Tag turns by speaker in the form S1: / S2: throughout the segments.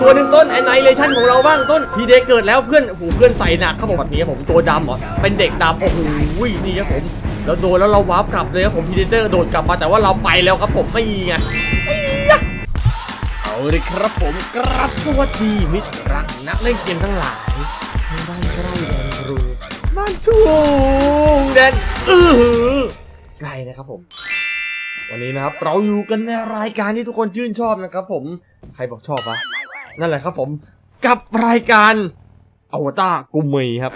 S1: ตัวหนึ่งต้นไอไนเลชั่นของเราบ้างต้นพีเดเกิดแล้วเพื่อนโอ้โหเพื่อนใส่หนักครับผมแบบนี้ครับผมตัวดำเหรอเป็นเด็กดำโอ้โหนี่ครับผมแล้วโดนแล้วเราวาร์ปกลับเลยครับผมพีเดเตอร์โดดกลับมาแต่ว่าเราไปแล้วครับผมไม่ไงไม่ยะเอาเลยครับผมกราบสวัสดีมิตรรักนักเล่นเกมทั้งหลายบ้านใกล้แดนรูบ้านทุ่งแดนอื้อหือไกลนะครับผมวันนี้นะครับเราอยู่กันในรายการที่ทุกคนชื่นชอบนะครับผม ใครบอกชอบวะ นั่นแหละครับผมกับรายการอวตารกุมเมยครับ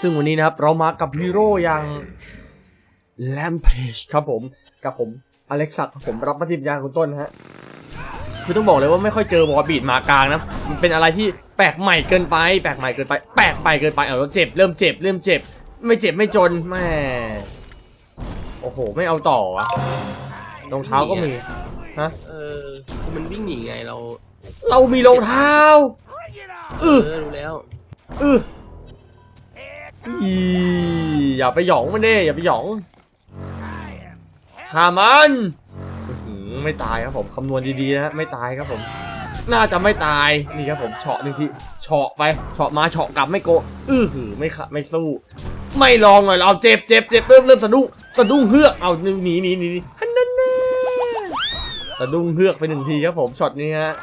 S1: ซึ่งวันนี้นะครับเรามากับฮีโร่อย่างแลมเพจครับผมกับผมอเล็กซักครับผมรับมาทีมยาคุณต้นฮะคือต้องบอกเลยว่าไม่ค่อยเจอวอบีดมากลางนะมันเป็นอะไรที่แปลกใหม่เกินไป แปลกใหม่เกินไป แปลกไปเกินไปเอาเจ็บเริ่มเจ็บเริ่มเจ็บ ไม่เจ็บไม่จนแม่โอ้โห ไม่เอาต่อวะรองเท้าก็มีฮะ
S2: เออมันวิ่งหนีไงเรา
S1: เรามีรองเท้า
S2: เอ
S1: อือ
S2: อรู้แล้ว
S1: อืออีอย่าไปหยองมันเน่อย่าไปหยองหามันอื้อหือไม่ตายครับผมคำนวณดีๆนะฮะไม่ตายครับผม น่าจะไม่ตายนี่ครับผมเฉาะหนึ่งทีเฉาะไปเฉาะมาเฉาะกลับไม่โกะอื้อหือไม่ขะไม่สู้ ไม่ลองหน่อยเราเจ็บเจ็บเจ็บเริ่มเริ่มสะดุ้งสะดุ้งเฮือกเอาหนีหนีหนีหนีฮันนั่นแน่สะดุ้งเฮือกไปหนึ่งทีครับผมช็อตนี้ฮะ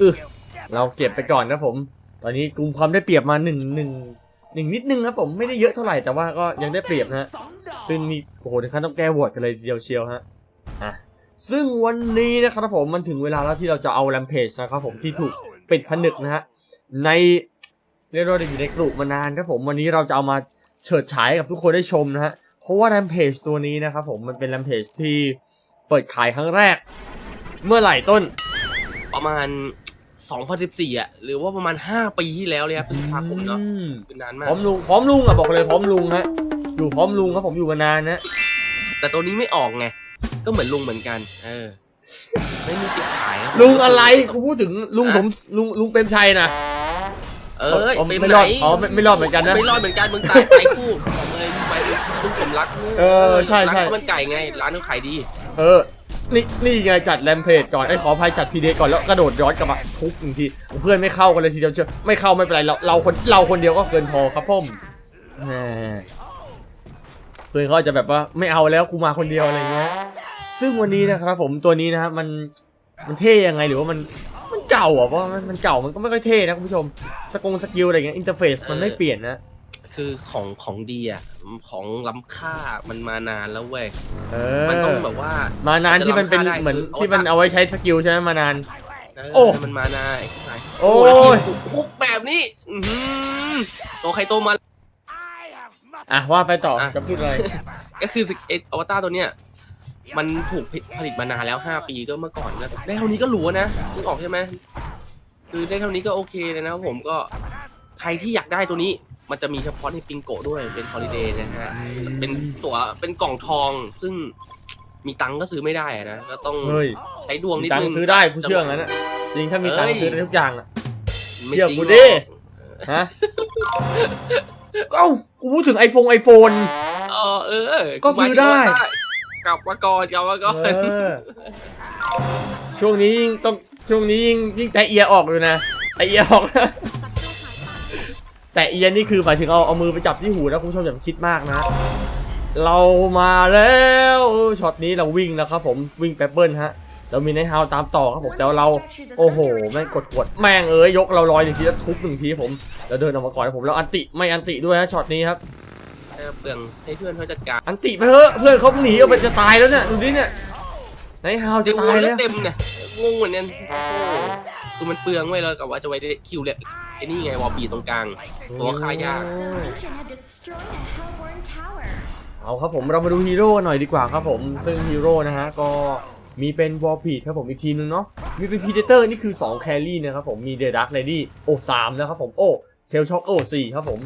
S1: อือเราเก็บไปก่อนนะผม ตอนนี้กลุ่มความได้เปรียบมาหนึ่งหนึ่งหนึ่งนิดนึงครับผมไม่ได้เยอะเท่าไหร่แต่ว่าก็ยังได้เปรียบนะฮะซึ่งนี่โอ้โหถึงขั้นต้องแก้โหวตกันเลยเดียวเชียวฮะอะซึ่งวันนี้นะครับผมมันถึงเวลาแล้วที่เราจะเอาแรมเพจนะครับผมที่ถูกปิดผนึกนะฮะในเรียกว่าอยู่ในกลุ่มมานานครับผมวันนี้เราจะเอามาเฉิดฉายกับทุกคนได้ชมนะฮะเพราะว่าแรมเพจตัวนี้นะครับผมมันเป็นแรมเพจที่เปิดขายครั้งแรก เมื่อไหร่ต้น
S2: ประมาณ 2014 อะ หรือว่าประมาณ 5 ปีที่แล้วเลยครับพฤษภาคมเนาะ
S1: อืม
S2: คือนาน
S1: พ
S2: มาก
S1: ร้อมลุงพร้อมลุงอะบอกเลยพร้อมลุงฮะอยู่พร้อมลุงครับผมอยู่มานานนะ
S2: แต่ตัวนี้ไม่ออกไง ก็เหมือนลุงเหมือนกัน เออ ไม่มีติดขายคบ
S1: ลุงอะไรกูพูดถึงลุงผมลุงลุงเปรมชัยนะ
S2: เออ
S1: ผม
S2: เป็น
S1: ไม่
S2: ไห
S1: ร
S2: น
S1: อดอ๋อไม่ไม่รอดเหมือนกันนะ
S2: ไม่รอดเหมือนกันมึงตายตายคู่บอกเลยไปลุงสมรัก
S1: เออใช่ใช่
S2: ร้านข้าวมันไก่ไง ร้านเขาขายดี
S1: เออ นี่นี่ไงจัดแรมเพจก่อนไอ้ขออภัยจัดพีเดก่อนแล้วกระโดดย้อนกลับมาทุบหนึ่งทีเพื่อนไม่เข้ากันเลยทีเดียวเชียวไม่เข้าไม่เป็นไรเราเราคนเราคนเดียวก็เกินพอครับพ่อมแหมเพื่อนเขาจะแบบว่าไม่เอาแล้วกูมาคนเดียวอะไรเงี้ยซึ่งวันนี้นะครับ ผมตัวนี้นะครับมันมันเท่ยังไงหรือว่ามันมันเก่าอะเพราะมันมันเก่ามันก็ไม่ค่อยเท่นะคุณผู้ชมสกงสกิลอะไรเงี้ยอินเทอร์เฟซมันไม่เปลี่ยนนะ
S2: คือของของดีอะของล้ำค่ามันมานานแล้วเว้ย
S1: เอ
S2: มันต้อง
S1: อ
S2: แบบว่า
S1: มานานที่มันเป็น
S2: จะรำคาญได้
S1: เหมือน
S2: คือ
S1: ที่มันเอาไว้ใช้สกิลใช่ไหมมานาน
S2: เออ
S1: โอ้
S2: มันมานานไอ้ที่ไหน
S1: โอ้
S2: แล้ว
S1: ย
S2: ทีมคุกแบบนี้อือหือโตใครโตมัน
S1: อะว่าไปต่อ
S2: อะ
S1: จะพูดอะไร
S2: ก็คือเออวตารตัวเนี้ยมันถูกผลิตมานานแล้ว 5 ปีก็เมื่อก่อนนะได้เท่านี้ก็หลัวนะนึกออกใช่ไหมคือได้เท่านี้ก็โอเคเลยนะครับผมก็ใครที่อยากได้ตัวนี้ มันจะมีเฉพาะในปิงโกะด้วยเป็นฮอลิเดย์นะฮะเป็นตั๋วเป็นกล่องทองซึ่งมีตังค์ก็ซื้อไม่ได้อะนะก็ต้อง
S1: เฮ้ย
S2: ใช้ดวงนิด
S1: ตัง
S2: นึ
S1: ค์
S2: ง
S1: ซื้อได้กูเชื่องั้นอะจริงถ้ามีตังค์
S2: เอ้ย
S1: ซื้อได้ทุกอย่างอะ
S2: ไม่
S1: เชื่อ
S2: จริง
S1: กู
S2: หร
S1: ดิ
S2: อก
S1: ฮะเอ้ากูพูดถึงไอโฟนไอโฟน
S2: เออเออ
S1: ก็ซื้อได้
S2: กลับมาก่อนกลับมาก่อน
S1: เออช่วงนี้ยิ่งต้องช่วงนี้ยิ่งยิ่งแต่เอียออกเลยนะแต่เอียออกนะ แต่เอียนี่คือหมายถึงเอาเอามือไปจับที่หูนะคุณผู้ชมอย่าไปคิดมากนะ เรามาแล้วช็อตนี้เราวิ่งแล้วครับผมวิ่งแป๊บเบิ้ลฮะเรามีไนท์ฮาวตามต่อครับผมแต่ว่าเราโอ้โหแม่งกดขวดแม่งเอ้ยยกเราลอยหนึ่งทีแล้วทุบหนึ่งทีผมแล้วเดินออกมาก่อนนะผมแล้วอันติไม่อันติด้วยฮะช็อตนี้ครับ
S2: เออเปลืองให้เพื่อนเขาจัดการ
S1: อันติไปเถอะเพื่อนเขาหนีเอาไปจะตายแล้วเนี่ยดูดิเนี่ยไนท์ฮาวจะ
S2: เดี๋ยว
S1: ตาย
S2: แล้
S1: แล้วว
S2: เต็มเนี่ยงงเหมือนกันโอ้คือมันเปลืองไว้แล้วกับว่าจะไว้ได้คิวเลย ไอ้นี่ไงวอลปีตรงกลาง ตัวค่ายาก
S3: Legion have destroyed a Hellborn tower.
S1: เอาครับผมเรามาดูฮีโร่กันหน่อยดีกว่าครับผมซึ่งฮีโร่นะฮะก็มีเป็นวอลพีดครับผมอีกทีมนึงเนาะมีเป็นพีเดเตอร์นี่คือ 2 แครี่นะครับผมมีเดอะดักเลดี้โอ้สามนะครับผมโอ้เซลช็อกโอ้สี่ครับผม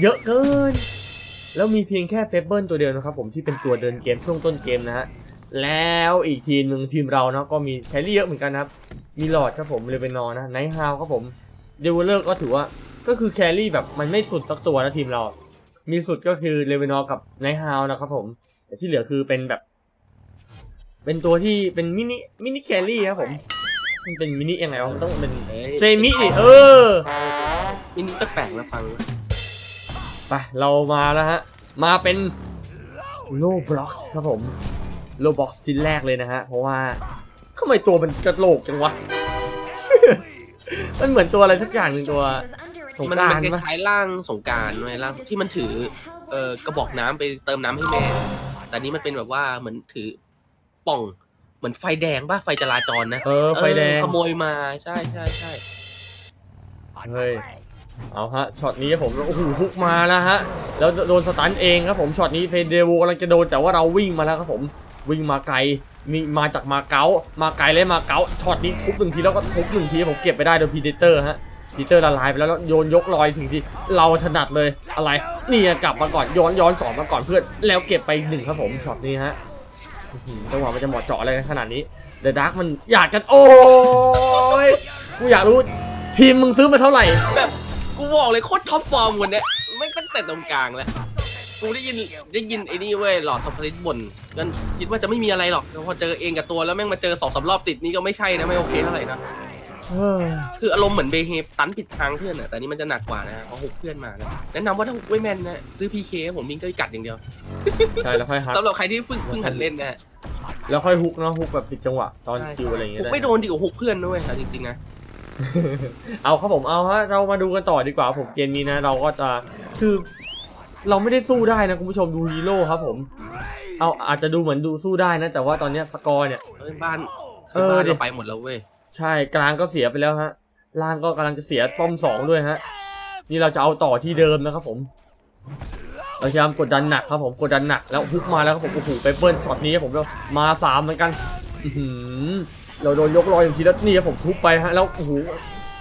S1: เยอะเกิน แล้วมีเพียงแค่เปเปิลตัวเดียวนะครับผมที่เป็นตัวเดินเกมช่วงต้นเกมนะฮะแล้วอีกทีมหนึ่งทีมเรานะก็มีแครี่เยอะเหมือนกันนะครับมีหลอดครับผมเลเวนอร์นะไนท์ฮาวครับผม เดวเลอร์ก็ถือว่าก็คือแครี่แบบมันไม่สุดสักตัวนะทีมเรา มีสุดก็คือเลเวนอร์กับไนท์ฮาวนะครับผมแต่ที่เหลือคือเป็นแบบ เป็นตัวที่เป็นมินิมินิแครี่ครับผม มันเป็นมินิยังไงวะมันต้องเป็น
S2: เอ้ย
S1: เซมิดิเออ
S2: มินิแปลกๆนะฟัง
S1: ไปเรามาแล้วฮะ มาเป็นโลบล็อกครับผมโลบ็อกชิ้นแรกเลยนะฮะ เพราะว่าทำไมตัวมันกระโหลกจังวะ มันเหมือนตัวอะไรสักอย่างหนึ่งตัว
S3: Is under
S1: สง
S2: มัน
S1: กรานต์
S2: มัน
S1: ปะ
S2: คล้ายๆร่างสงกรารไว้ร่างที่มันถือเอ่อกระบอกน้ำไปเติมน้ำให้แม่ แต่อันนี้มันเป็นแบบว่าเหมือนถือป่องเหมือนไฟแดงป่ะไฟจราจรนะ
S1: เออไฟแดง
S2: เออขโมยมาใช่ใช่ใช่
S1: เฮ้ย เอาฮะ ช็อตนี้ผมโอ้โหฮุกมาแล้วฮะ แล้วโดนสตันเองครับผม ช็อตนี้เพเดโวกำลังจะโดนแต่ว่าเราวิ่งมาแล้วครับผม วิ่งมาไกล มีมาจากมาเก๊ามาไกลเลยมาเก๊าช็อตนี้ทุบหนึ่งทีแล้วก็ทุบหนึ่งทีผมเก็บไปได้โดยพีเดเตอร์ฮะพีเตอร์ละลายไปแล้วแล้วโยนยกลอยถึงที่เราถนัดเลยอะไรนี่กลับมาก่อนย้อนย้อนสองมาก่อนเพื่อนแล้วเก็บไปหนึ่งครับผมช็อตนี้ฮะจังหวะมันจะเหมาะเจาะอะไรขนาดนี้เดอะดาร์กมันอยากกันโอ้ยกูอยากรู้ทีมมึงซื้อมาเท่าไหร่
S2: แบบกูบอกเลยโคตรท็อปฟอร์มวันนี้ไม่ตั้งแต่ตรงกลางแล้ว กูได้ยินได้ยินไอ้นี่เว้ยหลอดสปริตบ่นกันคิดว่าจะไม่มีอะไรหรอกแต่พอเจอเองกับตัวแล้วแม่งมาเจอสองสามรอบติดนี่ก็ไม่ใช่นะไม่โอเคเท่าไหร่นะ
S1: เฮ้ย
S2: คืออารมณ์เหมือนเบเฮฟตันผิดทางเพื่อนอะแต่นี่มันจะหนักกว่านะเพราะหุกเพื่อนมานะแนะนำว่าถ้าหุกไม่แม่นนะซื้อพีเคผมมิงก็กัดอย่างเดียว
S1: ใช่แล้วค่อยฮัก
S2: สำหรับใครที่เพิ่งเพิ่งหัดเล่นนะฮะ
S1: แล้วค่อยฮุกเนาะฮุกแบบผิดจังหวะตอน
S2: ใช่
S1: คิวอะไรอย่างเงี้
S2: หุ
S1: ย
S2: ก
S1: ได้
S2: ไม่โดนดีกว่าหุกเพื่อนด้วยเอาจริงๆนะ
S1: เอาครับผมเอาฮะเรามาดูกันต่อดีกว่าผมเกมนี้นะ เราก็จะคือ เราไม่ได้สู้ได้นะคุณผู้ชมดูฮีโร่ครับผม เอาอาจจะดูเหมือนดูสู้ได้นะ แต่ว่าตอนเนี้ยสกอร์เนี่ย
S2: เอ้ยบ้าน
S1: เออ
S2: บ้าน
S1: ดิ
S2: เราไปหมดแล้วเว้ย
S1: ใช่กลางก็เสียไปแล้วฮะ ล่างก็กำลังจะเสียป้อมสองด้วยฮะ นี่เราจะเอาต่อที่เดิมนะครับผม เราพยายามกดดันหนักครับผมกดดันหนักแล้วฮุกมาแล้วครับผมโอ้โหไปเบิ้ลช็อตนี้ครับผมเรามาสามเหมือนกันอื้อหือเราโดนยกลอยอย่างทีแล้วนี่ครับผมทุบไปฮะแล้วโอ้โห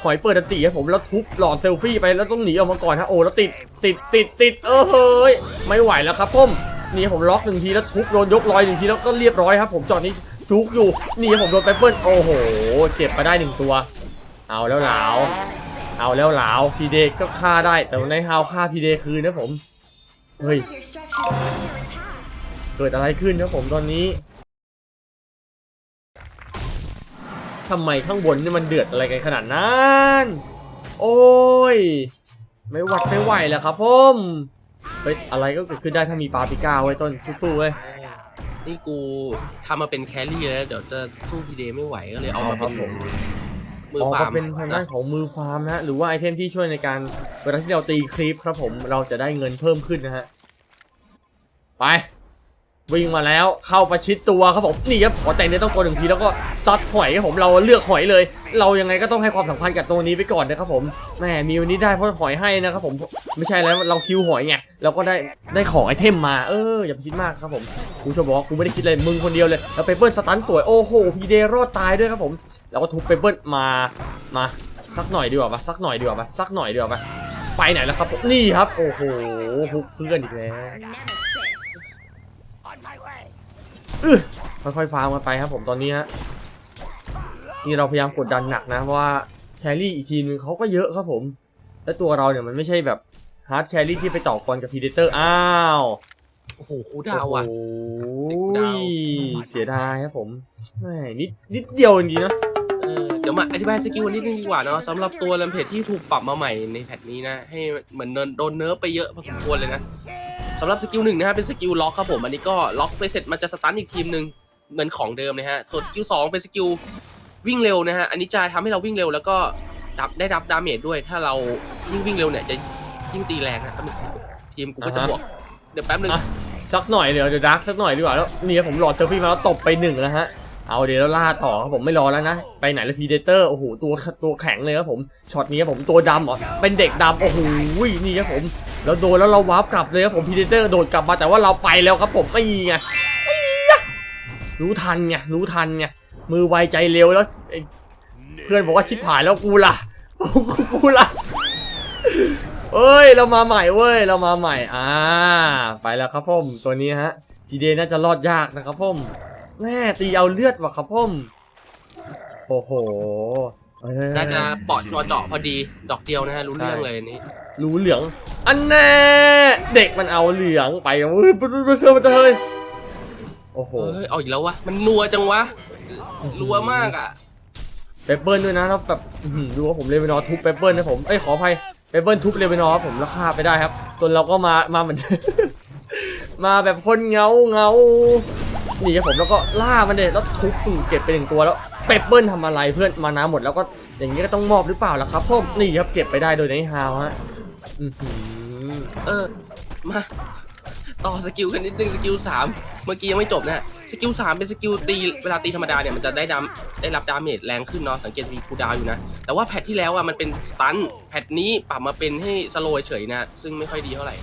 S1: หอยเปิดอันติครับผมแล้วทุบหลอดเซลฟี่ไปแล้วต้องหนีออกมาก่อนฮะโอ้แล้วติดติดติดติดเออเฮ้ยไม่ไหวแล้วครับผมนี่ผมล็อกหนึ่งทีแล้วทุบโดนยกลอยหนึ่งทีแล้วก็เรียบร้อยครับผมจอดนี้จุกอยู่นี่ผมโดนไปเปิ้ลโอ้โหเจ็บไปได้หนึ่งตัว เอาแล้วหลาวเอาแล้วหลาวพีเดก็ฆ่าได้แต่ในฮาวฆ่าพีเดคืนนะผมเฮ้ยเกิดอะไรขึ้นครับผมตอนนี้ ทำไมข้างบนนี่มันเดือดอะไรกันขนาดนั้น โอ้ย ไม่หวัดไม่ไหวแล้วครับผมเฮ้ยอะไรก็เกิดขึ้นได้ถ้ามีปาปิก้าไว้ต้นสู้ๆเว้ย
S2: นี่กูทำมาเป็นแครี่แล้วเดี๋ยวจะสู้พีเดไม่ไหวก็เลยเอามา
S1: ครั
S2: เป็น
S1: บผม
S2: มือ
S1: ออก
S2: ฟา
S1: มา
S2: ร์ม
S1: เป็นทางด้านของมือฟาร์มนะฮะหรือว่าไอเทมที่ช่วยในการเวลาที่เราตีคลิปครับผมเราจะได้เงินเพิ่มขึ้นนะฮะไป วิ่งมาแล้วเข้าประชิดตัวครับผมนี่ครับขอแต่งเนื้อต้องตัวหนึ่งทีแล้วก็ซัดหอยครับผมเราเลือกหอยเลย เรายังไงก็ต้องให้ความสำคัญกับตัวนี้ไปก่อนนะครับผมแหมมีวันนี้ได้เพราะหอยให้นะครับผมไม่ใช่แล้วเราคิวหอยไงเราก็ได้ได้ของไอเทมมาเอออย่าไปคิดมากครับผมกูจะบอกกูไม่ได้คิดเลยมึงคนเดียวเลยแล้วเปเปิลสตันสวยโอ้โหพีเดรอดตายด้วยครับผมแล้วก็ทุบเปเปิลมามาสักหน่อยดีกว่าปะสักหน่อยดีกว่าปะสักหน่อยดีกว่าปะไปไหนแล้วครับผมนี่ครับโอ้โหฮุกเพื่อนอีกแล้ว ค่อยๆฟาร์มกันไปครับผมตอนนี้ฮะนี่เราพยายามกดดันหนักนะเพราะว่าแครี่อีกทีนึงเขาก็เยอะครับผม และตัวเราเนี่ยมันไม่ใช่แบบฮาร์ดแครี่ที่ไปต่อกรกับพีเดเตอร์อ้าว
S2: โอ้โหคูดาวอะ
S1: โอ้
S2: ติด
S1: โห
S2: ดาว
S1: เสียดายครับผมแหมนิดนิดเดียวจริงๆนะ
S2: เออเดี๋ยวมาอธิบายสกิลนิดนึงดีกว่าเนาะสำหรับตัวแรมเพจที่ถูกปรับมาใหม่ในแพทนี้นะ ให้เหมือนโดนโดนเนิร์ฟไปเยอะพอสมควรเลยนะ สำหรับสกิลหนึ่งนะฮะเป็นสกิลล็อกครับผมอันนี้ก็ล็อกไปเสร็จมันจะสตันอีกทีมหนึ่งเหมือนของเดิมนะฮะส่วนสกิลสองเป็นสกิลวิ่งเร็วนะฮะอันนี้จะทำให้เราวิ่งเร็วแล้วก็รับได้รับดาเมจด้วย ถ้าเรายิ่งวิ่งเร็วเนี่ยจะยิ่งตีแรงนะครับทีมกูก็จะบวกเดี๋ยวแป๊บนึง
S1: สักหน่อยเดี๋ยวเดี๋ยวดักสักหน่อยดีกว่าแล้วนี่ครับผมหลอดเซลฟี่มาแล้วตบไปหนึ่งแล้วฮะ เอาเดี๋ยวล่าต่อครับผมไม่รอแล้วนะ ไปไหนแล้วพีเดเตอร์โอ้โหตัวตัวแข็งเลยครับผมช็อตนี้ครับผมตัวดำเหรอเป็นเด็กดำโอ้โหนี่ครับผมแล้วโดนแล้วเราวาร์ปกลับเลยครับผมพีเดเตอร์โดดกลับมาแต่ว่าเราไปแล้วครับผมไม่ไงไม่ยรู้ทันไงรู้ทันไงมือไวใจเร็วแล้วเพื่อนบอกว่าชิบหายแล้วกูล่ะกูล่ะเอ้ยเรามาใหม่เว้ยเรามาใหม่อ่าไปแล้วครับผมตัวนี้ฮะพีเดน่าจะรอดยากนะครับผม แม่ตีเอาเลือดว่ะครับผมโอ้โหเอ้ย
S2: น่าจะปอดจอเจาะพอดี ดอกเดียวนะฮะรู้เรื่องเลยอันนี้
S1: รู้เหลือง อันแน่เด็กมันเอาเหลืองไปเฮ้ยมันเธอมันเธอโอ้โห
S2: เฮ้ยเอาอีกแล้ววะมันนัวจังวะรัวมากอะ
S1: เปเปิลด้วยนะแล้วแบบอื้อหือดูว่าผมเลเวนอร์ทุบเปเปิลนะผมเอ้ยขออภัยเปเปิลทุบเลเวนอร์ครับผมแล้วฆ่าไปได้ครับส่วนเราก็มามาเหมือน มาแบบคนเงาเงา หนีครับผมแล้วก็ล่ามันเด็แล้วทุบอืมเก็บไปหนึ่งตัวแล้วเปเปิลทำอะไรเพื่อนมาน้ำหมดแล้วก็อย่างนี้ก็ต้องมอบหรือเปล่าล่ะครับพ่อนี่ครับเก็บไปได้โดยในฮาวฮะ
S2: เออมาต่อสกิลกันนิดนึงสกิลสามเมื่อกี้ยังไม่จบนะสกิลสามเป็นสกิลตีเวลาตีธรรมดาเนี่ยมันจะได้ดามได้รับดาเมจแรงขึ้นเนาะสังเกตมีคูดาวอยู่นะ แต่ว่าแพทที่แล้วอะมันเป็นสตันแพทนี้ปรับมาเป็นให้สโลเฉยนะ ซึ่งไม่ค่อยดีเท่าไหร่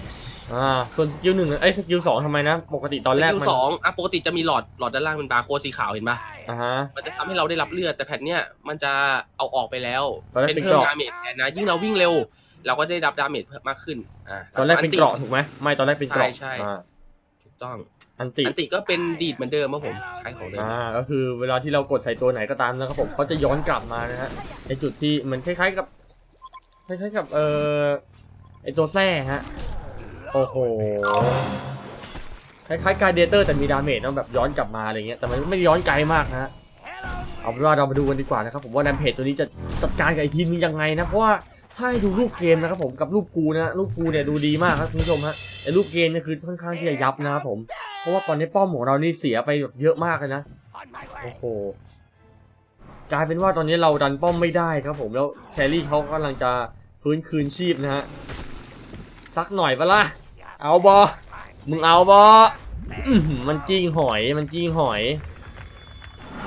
S1: อ่าส่วนสกิลหนึ่งเอ้ยสกิลสองทำไมนะ ปกติตอนแรก
S2: สกิล
S1: มัน
S2: สองอะปกติจะมีหลอดหลอดด้านล่างเป็นบาร์โค้ดสีขาวเห็นปะ
S1: อ่าฮะ
S2: มันจะทำให้เราได้รับเลือดแต่แพทเนี้ยมันจะเอาออกไปแล้ว
S1: ตอนแรก
S2: เป็น
S1: เป็น
S2: เพิ่ม
S1: เกราะ
S2: ดาเมจแทนนะยิ่งเราวิ่งเร็ว เราก็ได้รับดาเมจเพิ่มมากขึ้นอ่า
S1: ตอนแรกเป็นเกราะถูกไหมไม่ตอนแรกเป็นเกราะ
S2: ใช่ใช่
S1: อ่า
S2: ถูกต้อง
S1: อันติ
S2: อันติก็เป็นดีดเหมือนเดิมครับผมใช้ของเดิม
S1: อ่าก็คือเวลาที่เรากดใส่ตัวไหนก็ตามนะครับผมเขาจะย้อนกลับมานะฮะในจุดที่เหมือนคล้ายๆกับคล้ายๆกับเอ่อไอตัวแท้ฮะ โอ้โห คล้ายๆการเดเตอร์แต่มีดาเมจเนอะแบบย้อนกลับมาอะไรเงี้ย แต่มันไม่ย้อนไกลมากนะ เอาเป็นว่าเรามาดูกันดีกว่านะครับ ผมว่าแรมเพจตัวนี้จะจัดการกับไอทีมนี้ยังไงนะ เพราะว่าถ้าให้ดูรูปเกมนะครับผมกับรูปกูนะรูปกูเนี่ยดูดีมากครับคุณผู้ชมฮะแต่รูปเกมเนี่ยคือค่อนข้างที่จะยับนะครับผม เพราะว่าตอนนี้ป้อมของเรานี่เสียไปแบบเยอะมากเลยนะ โอ้โหกลายเป็นว่าตอนนี้เราดันป้อมไม่ได้ครับผมแล้วแครี่เขากำลังจะฟื้นคืนชีพนะฮะสักหน่อยปะล่ะ เอาบอมึงเอาบอมันจิ้งหอย มันจิ้งหอย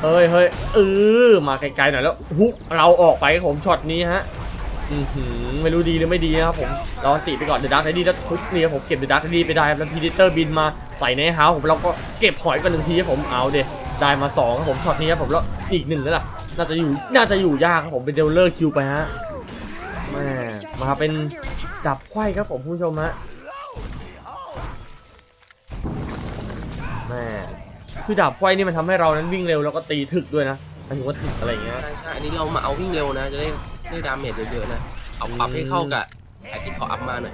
S1: เฮ้ยเฮ้ยเออมาไกลๆหน่อยแล้วฮุกเราออกไปกับผมช็อตนี้ฮะอือหือไม่รู้ดีหรือไม่ดีนะครับผมเราติไปก่อนเดอะดักไอดีแล้วทุบนี่ครับผมเก็บเดอะดักไอดีไปได้แล้วพีดิเตอร์บินมาใส่ในเฮาผมเราก็เก็บหอยกันหนึ่งทีครับผมเอาเดได้มาสองครับผมช็อตนี้ครับผมแล้วอีกหนึ่งแล้วล่ะน่าจะอยู่น่าจะอยู่ยากครับผมเป็นเดลเลอร์คิวไปฮะม่มาเป็นจับไขว้ครับผมผู้ชมฮะ คือดาบไขว้นี่มันทำให้เรานั้นวิ่งเร็วแล้วก็ตีถึกด้วยนะหมายถึงว่าถึกอะไรอย่างเงี้ย
S2: ใช่ใช่อันนี้เรามาเอาวิ่งเร็วนะ จะได้ได้ดาเมจเยอะๆนะ เอาปรับให้เข้ากับแพทที่เขาอัพมาหน่อย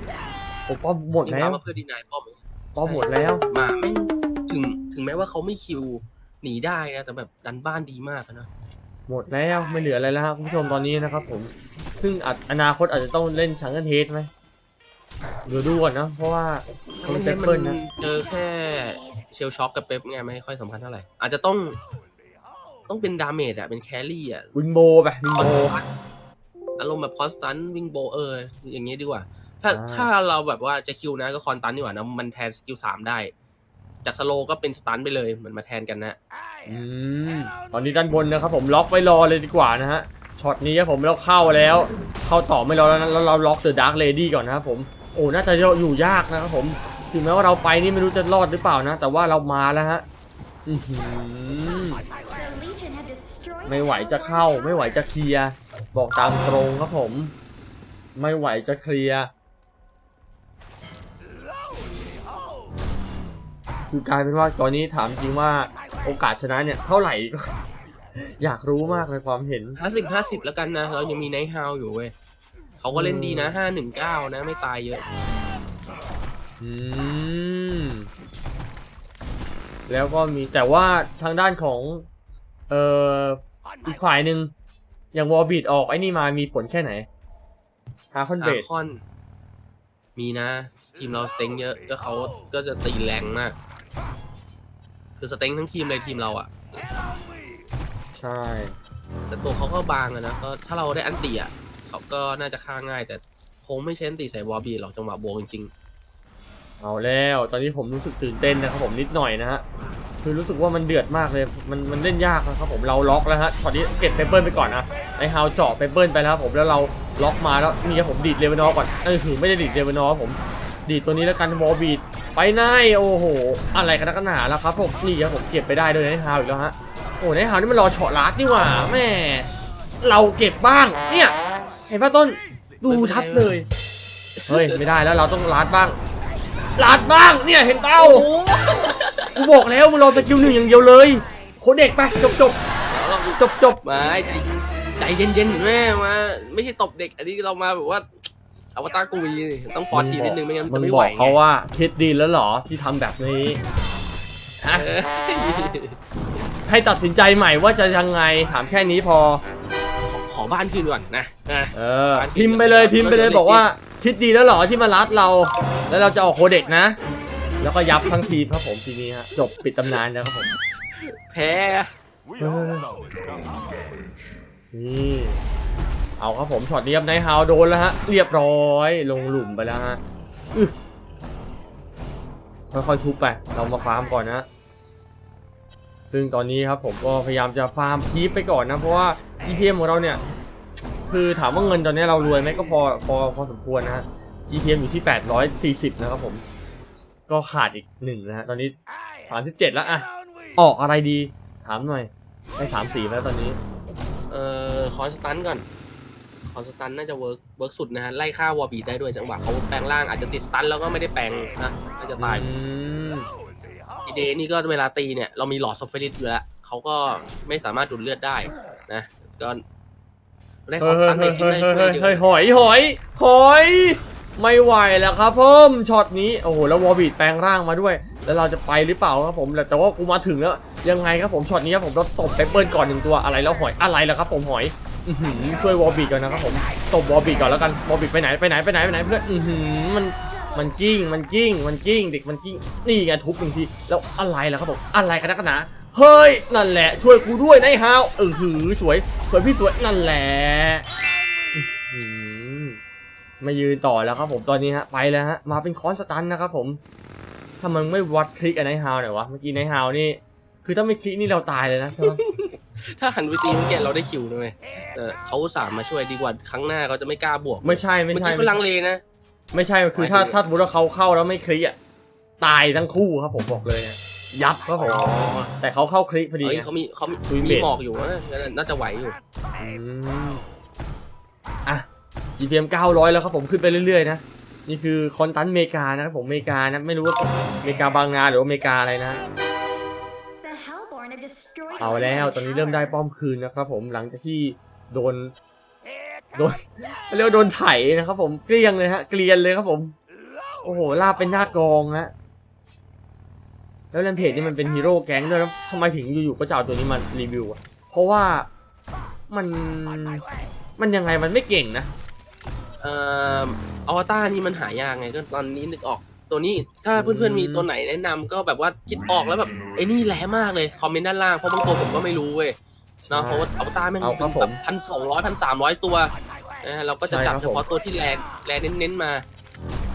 S1: โอ้ป้อมหมด
S2: นี่
S1: แล้ว
S2: มาเพื่อดีนายป้อม
S1: ป้อมหมดแล้ว
S2: มาไม่ถึงถึงแม้ว่าเขาไม่คิวหนีได้นะ แต่แบบดันบ้านดีมากอะนะ
S1: หมดแล้วไม่เหลืออะไรแล้วครับคุณผู้ชมตอนนี้นะครับผม ซึ่งอาจอนาคตอาจจะต้องเล่นชังเกิลเทสไหมเดี๋ยวดูก่อนนะ เพราะว่าเขา
S2: มั
S1: เป็น
S2: น
S1: เปเปิล
S2: มั
S1: นะ
S2: นเจอแค่ เชลช็อคกับเป๊ปไงไม่ค่อยสำคัญเท่าไหร่ อาจจะต้องต้องเป็นดาเมจอะเป็นแครี่อะ
S1: วิงโบไปวิงโบ
S2: อารมณ์แบบคอนสตันวิ่งโบเออ อย่างนี้ดีกว่า ถ้า
S1: อ่า
S2: ถ้าเราแบบว่าจะคิวนะก็คอนตันดีกว่านะมันแทนสกิลสามได้ จากสโลก็เป็นสตันไปเลยเหมือนมาแทนกันนะ
S1: อืมตอนนี้ด้านบนนะครับผมล็อกไว้รอเลยดีกว่านะฮะช็อตนี้ครับผมเราเข้าแล้ว เข้าต่อไม่รอแล้วนะแล้วเราล็อกเดอะดาร์กเลดี้ก่อนนะครับผมโอ้น่าจะอยู่ยากนะครับผม ถึงแม้ว่าเราไปนี่ไม่รู้จะรอดหรือเปล่านะ แต่ว่าเรามาแล้วฮะไม่ไหวจะเข้า ไม่ไหวจะเคลียร์บอกตามตรงครับผม ไม่ไหวจะเคลียร์คือกลายเป็นว่าตอนนี้ถามจริงว่าโอกาสชนะเนี่ยเท่าไหร่ อยากรู้มากเลยความเห็น
S2: ห้าสิบห้าสิบแล้วกันนะ เรายังมีไนท์ฮาวอยู่เว้ยเขาก็เล่นดีนะห้าหนึ่งเก้านะ ไม่ตายเยอะ
S1: อืม แล้วก็มีแต่ว่าทางด้านของ เอ่อ อีกฝ่ายหนึ่งอย่างวอลบีดออกไอ้นี่มามีผลแค่ไหนฮาคอนเบ
S2: อา
S1: ด
S2: คอน มีนะ ทีมเราสเต็งเยอะก็เขาก็จะตีแรงมาก คือสเต็งทั้งทีมเลยทีมเราอะ
S1: ใช่
S2: แต่ตัวเขาก็บางอะนะก็ถ้าเราได้อันติอะเขาก็น่าจะฆ่าง่าย แต่คงไม่ใช่อันติใส่วอร์บีหรอกจังหวะโบว์จริง
S1: เอาแล้วตอนนี้ผมรู้สึกตื่นเต้นนะครับผมนิดหน่อยนะฮะคือรู้สึกว่ามันเดือดมากเลย มันมันเล่นยากนะครับผมเราล็อกแล้วฮะตอนนี้เก็บเปเปิลไปก่อนนะไอฮาวเจาะเปเปิลไปแล้วครับผมแล้วเราล็อกมาแล้วนี่ครับผมดีดเลเวนอร์ก่อนเออถือไม่ได้ดีดเลเวนอร์ครับผมดีดตัวนี้แล้วกันวอลบีดไปไหนโอ้โห อะไรกันนักกันหนาแล้วครับผมนี่ครับผมเก็บไปได้โดยไอฮาวอีกแล้วฮะโอ้ไอฮาวนี่มันรอเฉาะลาดนี่หว่าแม่เราเก็บบ้างเนี่ยเห็นป่ะต้นดูชัดเลยเฮ้ยไม่ได้แล้วเราต้องลาดบ้าง ลาดบ้างเนี่ยเห็นเปล่ากูบอกแล้วมึงรอสกิลหนึ่งอย่างเดียวเลยโคเด็กไปจบจบ
S2: ๆเรา
S1: จบจบ
S2: ไม่ใจใจเย็นๆแม่มาไม่ใช่ตบเด็ก อันนี้เรามาแบบว่าอวตารกูวีนี่ต้องฟอร์ทีนิดนึงไม่งั้น
S1: มึ
S2: จะ
S1: ง
S2: ไม่
S1: บ
S2: ไหว
S1: อกเขาว่าคิดดีแล้วเหรอที่ทำแบบนี้ฮะ
S2: เออ
S1: ให้ตัดสินใจใหม่ว่าจะยังไงถามแค่นี้พอ
S2: ขอบ้านคืนก่อนนะนะ
S1: เออพิมพ์ไปเลยพิมพ์ไปเลยบอกว่าคิดดีแล้วเหรอที่มารัดเรา แล้วเราจะออกโคเด็กนะ แล้วก็ยับทั้งทีมครับผมทีนี้ฮะจบปิดตำนานแล้วครับผม
S2: แพ้
S4: We all know it's coming.
S1: นี่เอาครับผมช็อตนี้ครับไนท์ฮาวโดนแล้วฮะเรียบร้อยลงหลุมไปแล้วฮะอึ๊ะค่อยๆทุบไปเรามาฟาร์มก่อนนะ ซึ่งตอนนี้ครับผมก็พยายามจะฟาร์มคีปไปก่อนนะเพราะว่า GPM ของเราเนี่ย คือถามว่าเงินตอนนี้เรารวยไหมก็พอพอพอสมควรนะฮะ GPM อยู่ที่ 840 นะครับผม ก็ขาดอีกหนึ่งนะฮะ ตอนนี้ 37 แล้วอะออกอะไรดี ถามหน่อยได้สามสีแล้วตอนนี้
S2: เอ่อคอนสตันก่อนคอนสตันน่าจะเวิร์กเวิร์กสุดนะฮะ ไล่ฆ่าวอร์บีได้ด้วยจังหวะเขาแปลงร่างอาจจะติดสตันแล้วก็ไม่ได้แปลงนะน่าจะตาย
S1: อืม
S2: อีเดนี่ก็เวลาตีเนี่ย เรามีหลอดซอฟเฟอริสอยู่แล้วเขาก็ไม่สามารถดูดเลือดได้นะ ก็ได้ค
S1: เฮ้
S2: อยนส
S1: เฮ้ย
S2: ตันใน
S1: เฮ้ย
S2: คิด
S1: เฮ้ย
S2: ได้
S1: เฮ้ย
S2: ช่วย
S1: เฮ้ย
S2: เย
S1: หอย
S2: อะ
S1: หอยหอย ไม่ไหวแล้วครับเพิ่มช็อตนี้โอ้โหแล้ววอร์บีดแปลงร่างมาด้วย แล้วเราจะไปหรือเปล่าครับผมแต่ว่ากูมาถึงแล้วยังไงครับผมช็อตนี้ครับผมเราตบเปเปิลก่อนหนึ่งตัวอะไรแล้วหอยอะไรแล้วครับผมหอยอื้อหือช่วยวอร์บีดก่อนนะครับผมตบวอร์บีดก่อนแล้วกันวอร์บีดไปไหนไปไหนไปไหนไปไหนเพื่อนอื้อหือมันมันจิ้งมันจิ้งมันจิ้งเด็กมันจิ้งนี่ไงทุบหนึ่งทีแล้วอะไรล่ะครับผมอะไรกันนักกันหนาเฮ้ยนั่นแหละช่วยกูด้วยนายฮาวเออหือสวย สวยพี่สวยนั่นแหละอืมมายืนต่อแล้วครับผมตอนนี้ฮะไปแล้วฮะมาเป็นคอนสตันนะครับผม ถ้ามันไม่วัดคลิกกับไนท์ฮาวหน่อยวะเมื่อกี้ไนท์ฮาวนี่ คือถ้าไม่คลิกนี่เราตายเลยนะใช่ไหม
S2: ถ้าหันไปตีเมื่อกี้เราได้คิวด้วยเออเขาอุตสามมาช่วยดีกว่าครั้งหน้าเขาจะไม่กล้าบวก
S1: ไม่ใช่ไม่
S2: เมื่อ
S1: ใช่
S2: กี้เขาลังเลนะ
S1: ไม่ใช่คือถ้า
S2: หมายถึง
S1: ถ้าสมมติว่าเขาเข้าแล้วไม่คลิกอะตายทั้งคู่ครับผมบอกเลยอะ ยับครับผมแต่เขาเข้าคลิกพอดี
S2: เฮ้ย
S1: ไง
S2: เขามีเขามี
S1: คุยเบ
S2: มี
S1: ส
S2: หมอกอยู่นะน่าจะไหวอยู่
S1: อืมอะ GPM 900 แล้วครับผมขึ้นไปเรื่อยๆนะ นี่คือคอนตันเมกานะครับผมเมกานะ ไม่รู้ว่าเมกาบางนาหรือว่าเมกาอะไรนะ
S3: The Hellborn have destroyed
S1: เอาแล้วตอนนี้เริ่มได้ป้อมคืนนะครับผมหลังจากที่โดน โดน เรียกว่าโดนไถนะครับผมเกลี้ยงเลยฮะ เกลียนเลยครับผม โอ้โหลาบเป็นหน้ากองฮะ แล้วแรมเพจนี่มันเป็นฮีโร่แก๊งด้วยแล้วทำไมถึงอยู่ๆก็จะเอาตัวนี้มารีวิวอะเพราะว่ามันมันยังไงมันไม่เก่งนะ
S2: เอ่ออวตารนี่มันหายากไงก็ตอนนี้นึกออกตัวนี้ถ้าเพื่อนๆมีตัวไหนแนะนำก็แบบว่าคิดออกแล้วแบบไอ้นี่แหลมากเลยคอมเมนต์ด้านล่างเพราะบางตัวผมก็ไม่รู้เว้ยเนาะเพราะว่าอวตารแม่ง
S1: เอาครับผม
S2: พันสองร้อยพันสามร้อยตัวนะฮะเราก็จะจับ
S1: ใช่ครับ
S2: เฉพาะตัวที่แรงแรงเน้นๆมา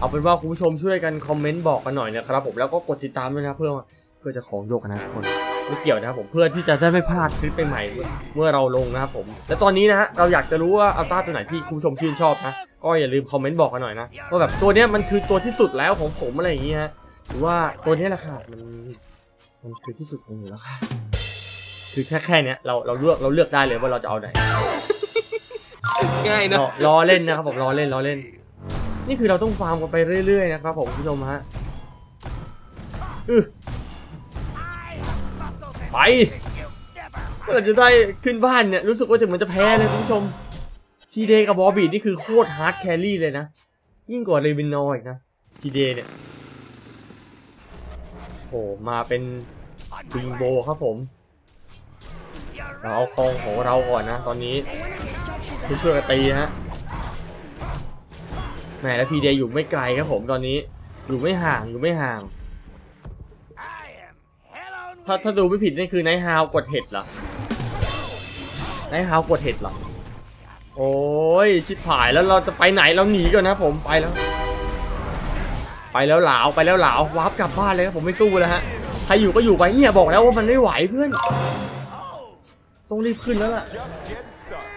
S1: เอาเป็นว่าคุณผู้ชมช่วยกันคอมเมนต์บอกกันหน่อยนะครับผมแล้วก็กดติดตามด้วยนะเพื่อเพื่อจะของโยกกันนะทุกคนไม่เกี่ยวนะครับผมเพื่อที่จะได้ไม่พลาดคลิปใหม่ๆเมื่อเราลงนะครับผม และตอนนี้นะฮะเราอยากจะรู้ว่าอัลต้าตัวไหนที่คุณผู้ชมชื่นชอบนะก็อย่าลืมคอมเมนต์บอกกันหน่อยนะว่าแบบตัวเนี้ยมันคือตัวที่สุดแล้วของผมอะไรอย่างเงี้ยฮะหรือว่าตัวเนี้ยแหละค่ะมันมันคือที่สุดของหนูแล้วค่ะคือแค่แค่เนี้ยเราเราเลือกเราเลือกได้เลยว่าเราจะเอาไหน
S2: ง่ายนะ
S1: รอรอเล่นนะครับผมรอเล่นรอเล่น นี่คือเราต้องฟาร์มกันไปเรื่อยๆนะครับผมคุณผู้ชมฮะอือไปเมื่อไหร่จะได้ขึ้นบ้านเนี่ยรู้สึกว่าจะเหมือนจะแพ้เลยคุณผู้ชมทีเดกับบอบีนี่คือโคตรฮาร์ดแครี่เลยนะ ยิ่งกว่าเรวินนอร์อีกนะทีเดเนี่ยโหมาเป็นบิงโบครับผม เราเอาคองของเราก่อนนะ ตอนนี้ช่วยกันตีฮะ แหมแล้วพีเดยอยู่ไม่ไกลครับผมตอนนี้ อยู่ไม่ห่างอยู่ไม่ห่าง ถ้าถ้าดูไม่ผิดนี่คือไนท์ฮาวกดเห็ดเหรอไนท์ฮาวกดเห็ดเหรอ โอ้ยชิบหายแล้วเราจะไปไหนเราหนีก่อนนะผมไปแล้ว ไปแล้วหลาวไปแล้วหลาววาร์ปกลับบ้านเลยครับผมไม่สู้แล้วฮะใครอยู่ก็อยู่ไปเนี่ยบอกแล้วว่ามันไม่ไหวเพื่อน ต้องรีบขึ้นแล้วล่ะ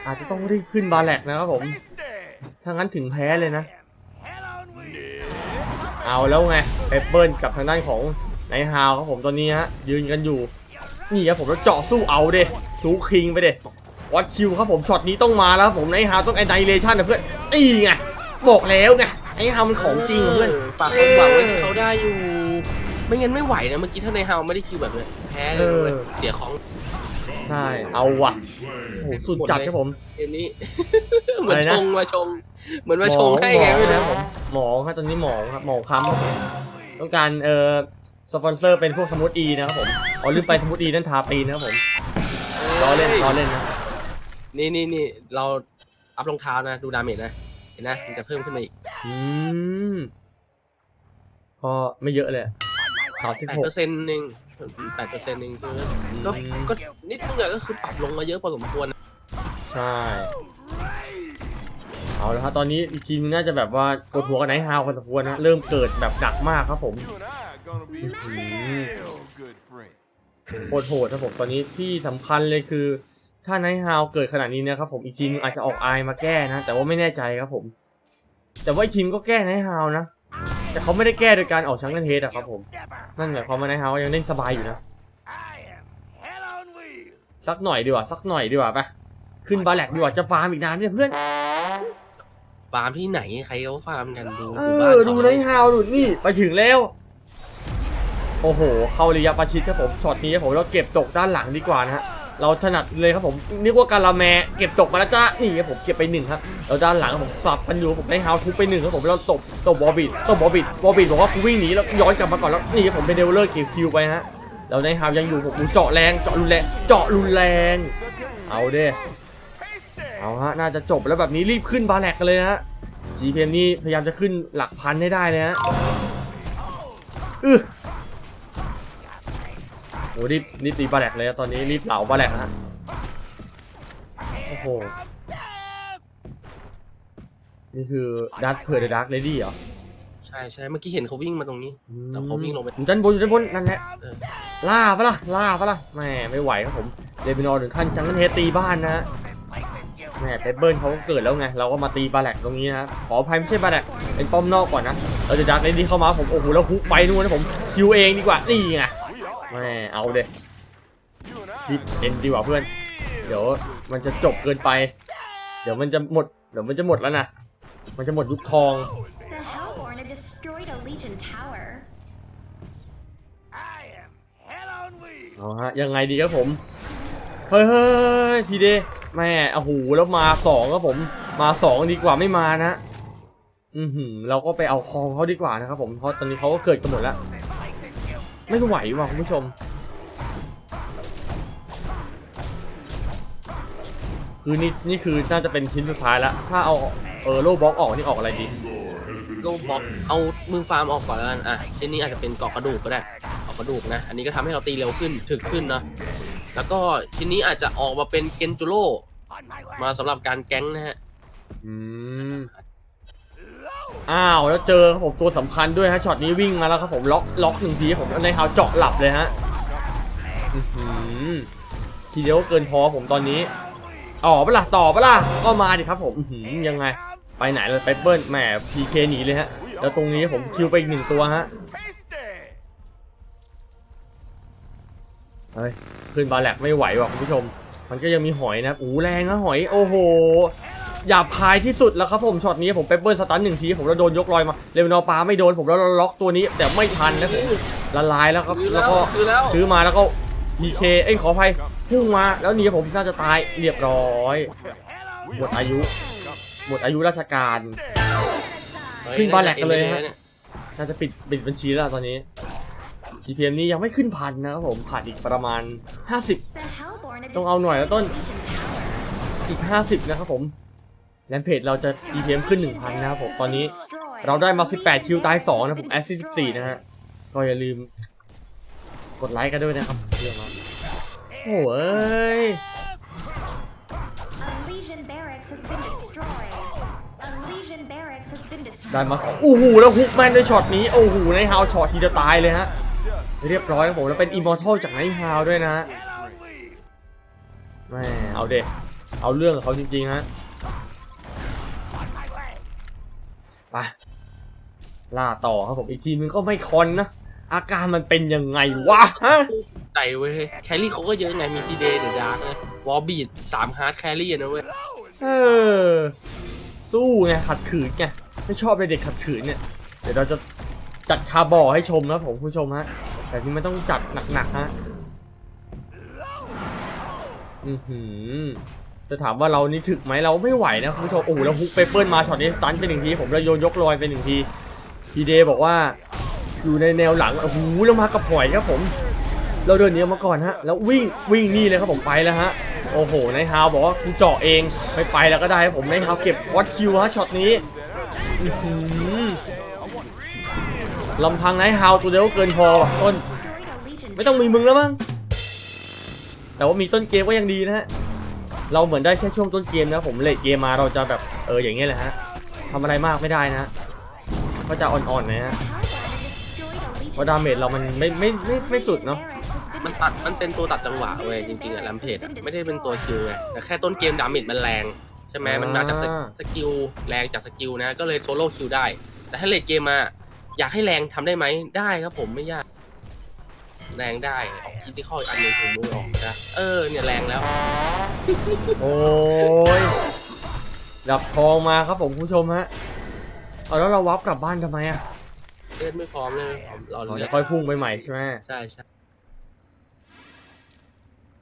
S1: อาจจะต้องรีบขึ้นบาแลกนะครับผมถ้างั้นถึงแพ้เลยนะ เอาแล้วไงเปเปิลกับทางด้านของไนท์ฮาวครับผมตอนนี้ฮะยืนกันอยู่ นี่ครับผมแล้วเจาะสู้เอาเด้ทูคิงไปเด้วัดคิวครับผมช็อตนี้ต้องมาแล้วครับผมไนท์ฮาวต้องไอไดเลชั่นนะเพื่อนนี่ไงบอกแล้วไงไอ้ฮาวมันของจริงเพื่อน
S2: ฝากความหวังไว้ที่เขาได้อยู่ ไม่งั้นไม่ไหวนะเมื่อกี้ถ้าในฮาวไม่ได้คิวแบบเนี้ยแพ้เลยเว้ยเสียของ
S1: ใช่เอาว่ะโอ้โหสุดจัดครับผม
S2: เกมนี้เหมือน
S1: อะไร
S2: ช
S1: นะ
S2: งมาชง เหมือนมาชงให้ไง
S1: หมอ
S2: ไม่
S1: นะ
S2: รู้
S1: ผม หมอครับตอนนี้หมอครับหมอค้ำครับผมต้องการเอ่อสปอนเซอร์เป็นพวกสมุดอีนะครับผมอ๋อลืมไปสมุดอีนั่นทาปีนนะครับผมล้อเล่นล้อเล่นนะ
S2: นี่นี่นี่เราอัพรองเท้านะ ดูดาเมจนะ เห็นนะมันจะเพิ่มขึ้นมาอีก
S1: อืมพอไม่เยอะเลยสามสิบ
S2: แปด
S1: หก
S2: เปอร์เซ็นต์เองแปดเปอร์เซ็นต์เองคือก็ก็นิดนึงอะก็คือปรับลงมาเยอะพอสมควรนะ
S1: ใช่ เอาละครับตอนนี้อีกทีมน่าจะแบบว่าปวดหัวกันไหนฮาวพอสมควรนะเริ่มเกิดแบบดักมากครับผม
S4: You and I are gonna be real good friends.
S1: โคตรโหดครับผมตอนนี้ที่สำคัญเลยคือ ถ้าไนท์ฮาวเกิดขนาดนี้นะครับผมอีกทีมนึงอาจจะออกไอายมาแก้นะ แต่ว่าไม่แน่ใจครับผม แต่ว่าอีกทีมก็แก้ไนท์ฮาวนะ แต่เขาไม่ได้แก้โดยการออกชังกันเทสอะครับผม นั่นหมายความว่าไนท์ฮาวยังเล่นสบายอยู่นะ
S4: I am hell on wheels.
S1: สักหน่อยดีกว่าสักหน่อยดีกว่าไปขึ้นบาแลกดีกว่าจะฟาร์มอีกนานเนี่ยเพื่อน
S2: ฟาร์มที่ไหนใครเขาฟาร์มกันดู
S1: เอ
S2: ดูบ้า
S1: อนดู
S2: เขา
S1: ไนท์ฮาวดูนี่ไปถึงแล้ว โอ้โห เข้าระยะประชิดครับผม ช็อตนี้ครับผมเราเก็บตกด้านหลังดีกว่านะฮะ เราถนัดเลยครับผม นึกว่าการาแมเก็บตกมาแล้วจ้านี่ครับผมเก็บไปหนึ่งครับแล้วด้านหลังครับผมสับกันอยู่ผมไนท์ฮาวทุบไปหนึ่งครับผมแล้วตบตบบอบิดตบบอบิดบอบิดบอกว่ากูวิ่งหนีแล้วย้อนกลับมาก่อนแล้วนี่ครับผมเป็นเดวเลอร์เก็บคิวไปฮะแล้วไนท์ฮาวยังอยู่ผมกูเจาะแรงเจาะรุนแรงเจาะรุนแรง เอาเด้ เอาฮะน่าจะจบแล้วแบบนี้รีบขึ้นบาแลกกันเลยนะฮะ GPM นี่พยายามจะขึ้นหลักพันให้ได้เลยฮะอือโหรีบรีบตีบาแลกเลยนะตอนนี้รีบเหลาบาแลกนะฮะโอ้โหนี่คือดักเผื่อเดอะดักเลดี้เหรอ
S2: ใช่ใช่เมื่อกี้เห็นเขาวิ่งมาตรงนี้แล้วเขาวิ่งลงไป
S1: อยู่ด้านบนอยู่ด้านบนนั่นแหละ
S2: เออ
S1: ล่าปะล่ะล่าปะล่ะแหมไม่ไหวครับผมเดบินอร์ถึงขั้นจังกันเฮดตีบ้านนะฮะ แหมเปเบิลเขาก็เกิดแล้วไง เราก็มาตีบาแลกตรงนี้นะฮะขออภัยไม่ใช่บาแลกเป็นป้อมนอกก่อนนะ เราจะดักเลดี้เข้ามาผมโอ้โหแล้วฮุกไปนู่นนะผมคิวเองดีกว่า นี่ไง
S4: We are.
S1: แหมเอาเด็
S4: You and
S1: รีบ
S4: I.
S1: เอ็นดีกว่าเพื่อน เดี๋ยวมันจะจบเกินไป เดี๋ยวมันจะหมด เดี๋ยวมันจะหมดแล้วนะ มันจะหมดยุคทอง
S3: The Hellborn have destroyed a Legion tower.
S4: I am hell on wheels.
S1: เอาฮะยังไงดีครับผม เฮ้ยเฮ้ยพีเด แม่โอ้โหแล้วมาสองครับผม มาสองดีกว่าไม่มานะ อือหือเราก็ไปเอาคองเขาดีกว่านะครับผมเพราะตอนนี้เขาก็เกิดกันหมดแล้ว ไม่ไหวว่ะคุณผู้ชมคือนี่นี่คือน่าจะเป็นชิ้นสุดท้ายแล้ว ถ้าเอาเออโลบล็อกออกนี่ออกอะไรดี
S2: โลบล็อกเอามือฟาร์มออกก่อนแล้วกันอะชิ้นนี้อาจจะเป็นเกาะกระดูกก็ได้เกาะกระดูกนะ อันนี้ก็ทำให้เราตีเร็วขึ้นถึกขึ้นเนาะ แล้วก็ชิ้นนี้อาจจะออกมาเป็นเกนจูโร่
S4: On my way.
S2: มาสำหรับการแก๊งนะฮะ
S1: อืมอ้าวแล้วเจอครับผมตัวสำคัญด้วยฮะช็อตนี้วิ่งมาแล้วครับผมล็อกล็อกหนึ่งทีผมในเฮาเจาะหลับเลยฮะอื้อหือทีเดียวก็เกินพอผมตอนนี้ต่อปะล่ะต่อปะล่ะก็มาดิครับผมอื้อหือยังไง ไปไหนเลยไปเบิ้ลแหมพีเคหนีเลยฮะ แล้วตรงนี้ผมคิวไปอีกหนึ่งตัวฮะ
S4: Hasty.
S1: เฮ้ย ขึ้นบาแลกไม่ไหวว่ะคุณผู้ชม มันก็ยังมีหอยนะอู้แรงนะหอยโอ้โหหยาบคายที่สุดแล้วครับผมช็อตนี้ผมไปเบิ้ลสตันหนึ่งทีผมแล้วโดนยกลอยมาเลวานอร์ปาไม่โดนผมแล้วล็อกตัวนี้ แต่ไม่ทันนะผมละลายแล้วครับ
S2: ซื้อ
S1: แล้
S2: แล้วว
S1: ก็
S2: ซื้อแล้ว
S1: ซื้อมาแล้วก็ PK เอ้ยขออภัยพุ่งมาแล้วหนี่ผมน่าจะตายเรียบร้อย
S4: We
S1: หมด
S4: are.
S1: อายุหมดอายุราชการ
S2: เฮ้ย
S1: ขึ้นบ้านแหลกกันเลยฮะ
S2: นี่
S1: น่าจะปิดปิดบัญชีแล้วตอนนี้ GPM นี้ยังไม่ขึ้นพันนะครับผมขาดอีกประมาณ 50
S3: The Hellborn have
S1: ต้องเอาหน่อยแล้วต้น
S3: destroyed a Legion tower.
S1: อีก 50 นะครับผมแลนเพจเราจะ GPM ขึ้น 1,000 นะครับผม ตอนนี้
S3: Destroyed.
S1: เราได้มา
S3: A
S1: 18 คิวตาย 2 นะ
S3: Legion
S1: ผม
S3: has
S1: แอสซิส
S3: been
S1: 14นะฮะ ก็อย่าลืม กดไลค์กันด้วยนะครับเรื่องมาโอ้ย
S3: A Legion barracks has been destroyed. A Legion barracks has been
S1: ได้
S3: destroyed.
S1: มาสองโอ้โหแล้วฮุกแมนด้วยช็อตนี้ โอ้โหในฮาวช็อตทีจะตายเลยฮะ เรียบร้อยครับผมแล้วเป็นอิมมอร์ทัลจากไนท์ฮาวด้วยนะฮะ
S4: Hell on wheels.
S1: แม่เอาเด็เอาเรื่องกับเขาจริงๆฮะ
S4: On my way.
S1: ไปล่าต่อครับผมอีกทีนึงก็ไม่คอนนะอาการมันเป็นยังไงวะฮะ
S2: ใจเว้ยแครี่เขาก็เยอะไงมีพีเดย์เดอะดาร์กนะวอลบีดสามฮาร์ดแครี่นะเว้ย
S1: เออสู้ไงขัดขืนไงไม่ชอบเด็กขัดขืนเนี่ยเดี๋ยวเราจะ จัดคาบอให้ชมนะผมผู้ชมฮะ แต่ที่มันต้องจัดหนักๆฮะ อือหือ จะถามว่าเรานี่ถึกไหมเราไม่ไหวนะคุณผู้ชม โอ้โหแล้วฮุกเปเปิลมาช็อตนี้สตันไปหนึ่งที ผมแล้วโยนยกลอยไปหนึ่งที พีเดบอกว่า อยู่ในแนวหลัง โอ้โหแล้วมากับหอยครับผม เราเดินหนีออกมาก่อนฮะ แล้ววิ่งวิ่งนี่เลยครับผมไปแล้วฮะ โอ้โห นายฮาวบอกว่ากูเจาะเอง ไม่ไปแล้วก็ได้ผมนายฮาวเก็บวัดคิวฮะช็อตนี้อือหือ ลำพังไนายฮาวตัวเดียวเกินพอต้น ไม่ต้องมีมึงแล้วมั้ง แต่ว่ามีต้นเกมก็ยังดีนะฮะ เราเหมือนได้แค่ช่วงต้นเกมนะผมเลทเกมมาเราจะแบบเอออย่างเงี้ยแหละฮะทำอะไรมากไม่ได้นะก็จะอ่อนๆนะฮะเพราะดาเมจเรามันไม่ไม่ไม่ไม่สุดเนาะ
S2: มันตัดมันเป็นตัวตัดจังหวะเว้ยจริงๆอะแรมเพจอะไม่ได้เป็นตัวคิวไงแต่แค่ต้นเกมดาเมจมันแรงใช่ไหมมันมาจากสกิลแรงจากสกิลนะ ก็เลยโซโล่คิวได้ แต่ถ้าเลดเกมมา อยากให้แรงทำได้ไหมได้ครับผมไม่ยาก แรงได้ออกคิดที่ข้ออีกอันหนึงผมมือออกนะเออเนี่ยแรงแล้ว
S1: โอ้ยดับทองมาครับผมคุณผู้ชมฮะ เอาแล้วเราวับกลับบ้านทำไมอะ
S2: เลือดไม่พร้อมเลยเรา
S1: เรา
S2: เลือ
S1: จะ
S2: ด
S1: ค่อยพุ่งไปใหม่ใช่ไหม
S2: ใช่ใช่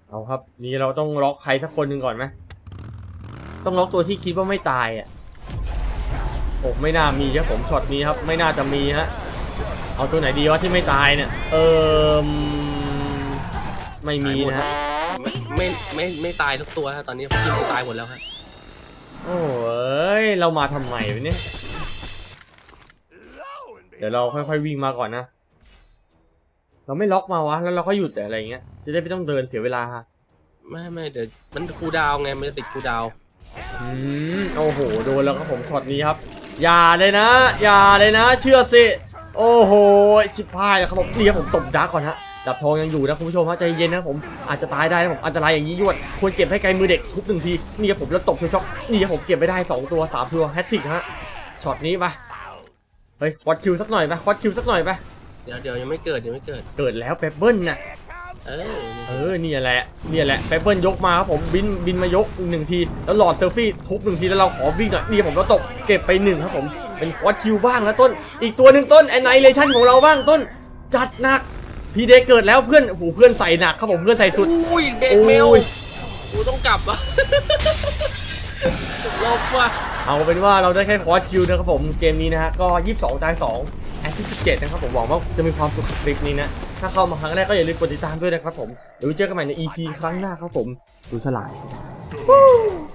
S1: เอาครับ นี่เราต้องล็อกใครสักคนหนึ่งก่อนไหมต้องล็อกตัวที่คิดว่าไม่ตายอะ โอ้ไม่น่ามีครับผมช็อตนี้ครับ ไม่น่าจะมีฮะเอาตัวไหนดีวะที่ไม่ตายเนี่ย เออไม่มีนะฮะ
S2: ไม่ไม่ไม่ไม่ตายทุกตัวฮะตอนนี้ทีมตายหมดแล้วฮะ
S1: โอ้ยเรามาทำไมวะเนี่ย
S4: Lo and
S1: เดี๋ยวเราค่อยๆวิ่งมาก่อนนะเราไม่ล็อกมาวะแล้วเราก็หยุดแต่อะไรเงี้ยจะได้ไม่ต้องเดินเสียเวลา
S2: ไม่ไม่เดี๋ยวมันคูลดาวน์ไงมันจะติดคูลดาวน์
S1: อืมโอ้โหโดนแล้วครับผมช็อตนี้ครับ อย่าเลยนะ อย่าเลยนะ เชื่อสิ โอ้โห ชิบพายแล้วครับผมนี่ครับผมตบดักก่อนฮะดับทองยังอยู่นะคุณผู้ชมฮะใจเย็นนะผมอาจจะตายได้นะผมอันตรายอย่างนี้ยวดควรเก็บให้ไกลมือเด็กทุบหนึ่งทีนี่ครับผมแล้วตบช็อตนี่ครับผมเก็บไม่ได้สองตัวสามตัวแฮตทริกฮะช็อตนี้ไปเฮ้ยวัดคิวสักหน่อยไปวัดคิวสักหน่อยไป
S2: เดี๋ยวเดี๋ยวยังไม่เกิดยังไม่เกิด
S1: เกิดแล้วเปเปิ้ลน่ะ
S2: เออ
S1: เออเนี่ยแหละเนี่ยแหละเปเปิ้ลยกมาครับผมบินบินมายกหนึ่งที แล้วหลอดเซลฟี่ทุบหนึ่งทีแล้วเราขอวิ่งหน่อยนี่ผมก็ตกเก็บไปหนึ่งครับผมเป็นควอดคิวบ้างแล้วต้น อีกตัวหนึ่งต้นแอนไนเลชั่นของเราบ้างต้น จัดหนักพีเดเกิดแล้วเพื่อนโอ้โหเพื่อนใส่หนักครับผมเพื่อนใส่สุด
S2: อุ้ยเบรกเมล
S1: โอ้ย
S2: กูต้องกลับว่ะลบว่ะ
S1: เอาเป็นว่าเราได้แค่ควอดคิวนะครับผมเกมนี้นะฮะก็ 22ตาย2แอสซิสต์17นะครับผมหวังว่าจะมีความสุขกับคลิปนี้นะ ถ้าเข้ามาครั้งแรกก็อย่าลืมกดติดตามด้วยนะครับผม เดี๋ยวไว้เจอกันใหม่ใน EP ครั้งหน้าครับผมดูสลาย